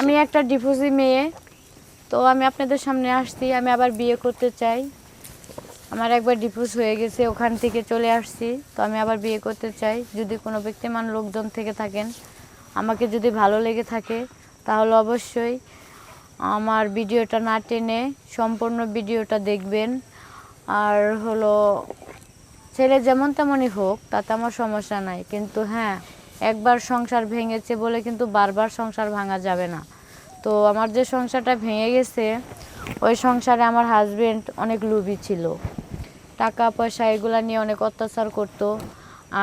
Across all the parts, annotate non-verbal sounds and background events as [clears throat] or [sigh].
আমি একটা ডিভোর্সি মেয়ে, তো আমি আপনাদের সামনে আসছি, আমি আবার বিয়ে করতে চাই। আমার একবার ডিভোর্স হয়ে গেছে, ওখান থেকে চলে আসছি, তো আমি আবার বিয়ে করতে চাই। যদি কোনো ব্যক্তিমান লোকজন থেকে থাকেন, আমাকে যদি ভালো লেগে থাকে, তাহলে অবশ্যই আমার ভিডিওটা না টেনে সম্পূর্ণ ভিডিওটা দেখবেন। আর হলো, ছেলে যেমন তেমনই হোক, তাতে আমার সমস্যা নাই। কিন্তু হ্যাঁ একবার সংসার ভেঙেছে বলে কিন্তু বারবার সংসার ভাঙা যাবে না। তো আমার যে সংসারটা ভেঙে গেছে, ওই সংসারে আমার হাজবেন্ড অনেক লোভী ছিল। টাকা, পয়সা এগুলো নিয়ে অনেক অত্যাচার করতো।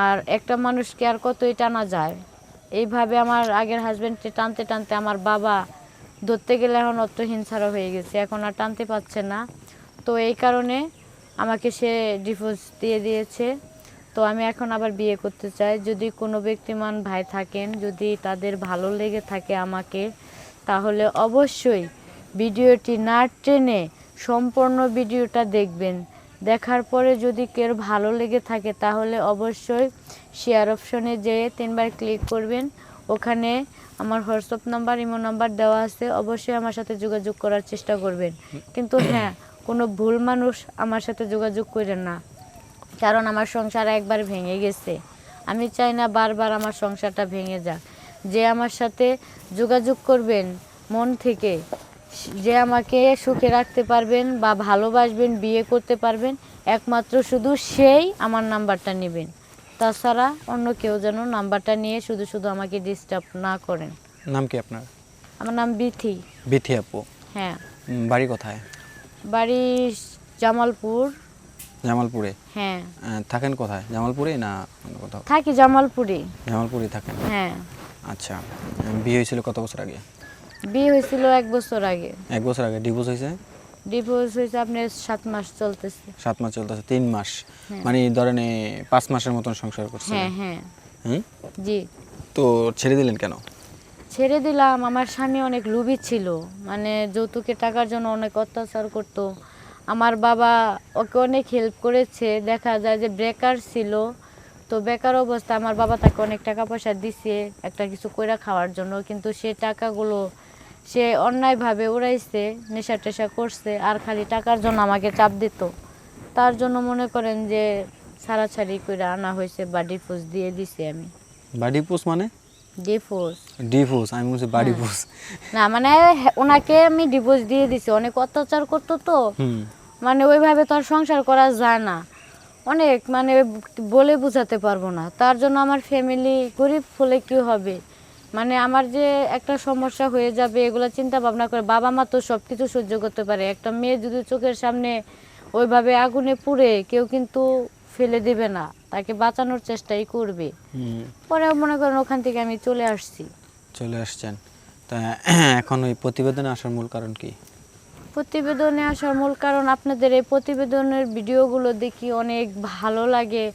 আর একটা মানুষকে আর কতই টানা যায়। এইভাবে আমার আগের হাজবেন্ডকে টানতে টানতে আমার বাবা ধরতে গেলে এখন অত হিংসারা হয়ে গেছে। এখন আর টানতে পারছে না। তো এই কারণে আমাকে সে ডিভোর্স দিয়ে দিয়েছে। তো আমি এখন আবার বিয়ে করতে চাই। যদি কোনো ব্যক্তিমান ভাই থাকেন, যদি তাদের ভালো লেগে থাকে আমাকে, তাহলে অবশ্যই ভিডিওটি না টেনে সম্পূর্ণ ভিডিওটা দেখবেন। দেখার পরে যদি কেউ ভালো লেগে থাকে, তাহলে অবশ্যই শেয়ার অপশনে যেয়ে তিনবার ক্লিক করবেন। ওখানে আমার হোয়াটসঅ্যাপ নাম্বার, ইমো নাম্বার দেওয়া আছে। অবশ্যই আমার সাথে যোগাযোগ করার চেষ্টা করবেন। কিন্তু হ্যাঁ কোনো ভুল মানুষ আমার সাথে যোগাযোগ করেন না। কারণ আমার সংসার একবার ভেঙে গেছে। আমি চাই না বারবার আমার সংসারটা ভেঙে যাক। যে আমার সাথে যোগাযোগ করবেন মন থেকে যে আমাকে সুখে রাখতে পারবেন বা ভালোবাসবেন বিয়ে করতে পারবেন একমাত্র শুধু সেই আমার নাম্বারটা নেবেন। তাছাড়া অন্য কেউ যেন নাম্বারটা নিয়ে শুধু শুধু আমাকে ডিস্টার্ব না করেন। নাম কি আপনার? আমার নাম বিথি। বিথি আপু। হ্যাঁ। বাড়ি কোথায়? বাড়ি জামালপুর। জামালপুরে? হ্যাঁ। থাকেন কোথায়? জামালপুরে না কোথাও? থাকি জামালপুরে। জামালপুরে থাকেন? হ্যাঁ। আচ্ছা বিয়ে হয়েছিল কত বছর আগে? বিয়ে হয়েছিল এক বছর আগে। এক বছর আগে। ডিভোর্স হয়েছে? ডিভোর্স হয়েছে আপনার সাত মাস চলতেছে। সাত মাস চলতেছে তিন মাস। হ্যাঁ। মানে ধরেন পাঁচ মাসের মতন সংসার করছে। হ্যাঁ হ্যাঁ। জি। তো ছেড়ে দিলেন কেন? ছেড়ে দিলাম। আমার স্বামী অনেক লুবি ছিল। মানে যৌতুকে টাকার জন্য অনেক অত্যাচার করতো। আমার বাবা ওকে অনেক হেল্প করেছে। দেখা যায় যে বেকার ছিল, তো বেকার অবস্থা, আমার বাবা তাকে অনেক টাকা পয়সা দিছে একটা কিছু কইরা খাওয়ার জন্য, কিন্তু সে টাকাগুলো সে অন্যায়ভাবে উড়াইছে, নেশা টেশা করছে, আর খালি টাকার জন্য আমাকে চাপ দিত। তার জন্য মনে করেন যে ছাড়াছাড়ি করে আনা হয়েছে বা ডিফোর্স দিয়ে দিছি আমি। বাড়ি পোষ মানে? ডিভোর্স আমি বলছি বাড়ি হ্যাঁ। না মানে ওনাকে আমি ডিভোর্স দিয়ে দিছি। অনেক অত্যাচার করতো তো। মানে ওইভাবে তো আর সংসার করা যায় না। অনেক মানে বলে বোঝাতে পারব না। তার জন্য আমার ফ্যামিলি গরিব হলে কি হবে? মানে আমার যে একটা সমস্যা হয়ে যাবে এগুলো চিন্তা ভাবনা করে বাবা মা তো সব কিছু সহ্য করতে পারে। একটা মেয়ে যদি চোখের সামনে ওইভাবে আগুনে পুড়ে কেউ কিন্তু ফেলে দেবে না। তাকে বাঁচানোর চেষ্টাই করবে। পরে মনে করেন ওখান থেকে আমি চলে আসছি। চলে আসছেন। তা [clears throat] এখন ওই প্রতিবেদনে আসার মূল কারণ কি? প্রতিবেদনে আসার মূল কারণ আপনাদের এই প্রতিবেদনের ভিডিওগুলো দেখি অনেক ভালো লাগে।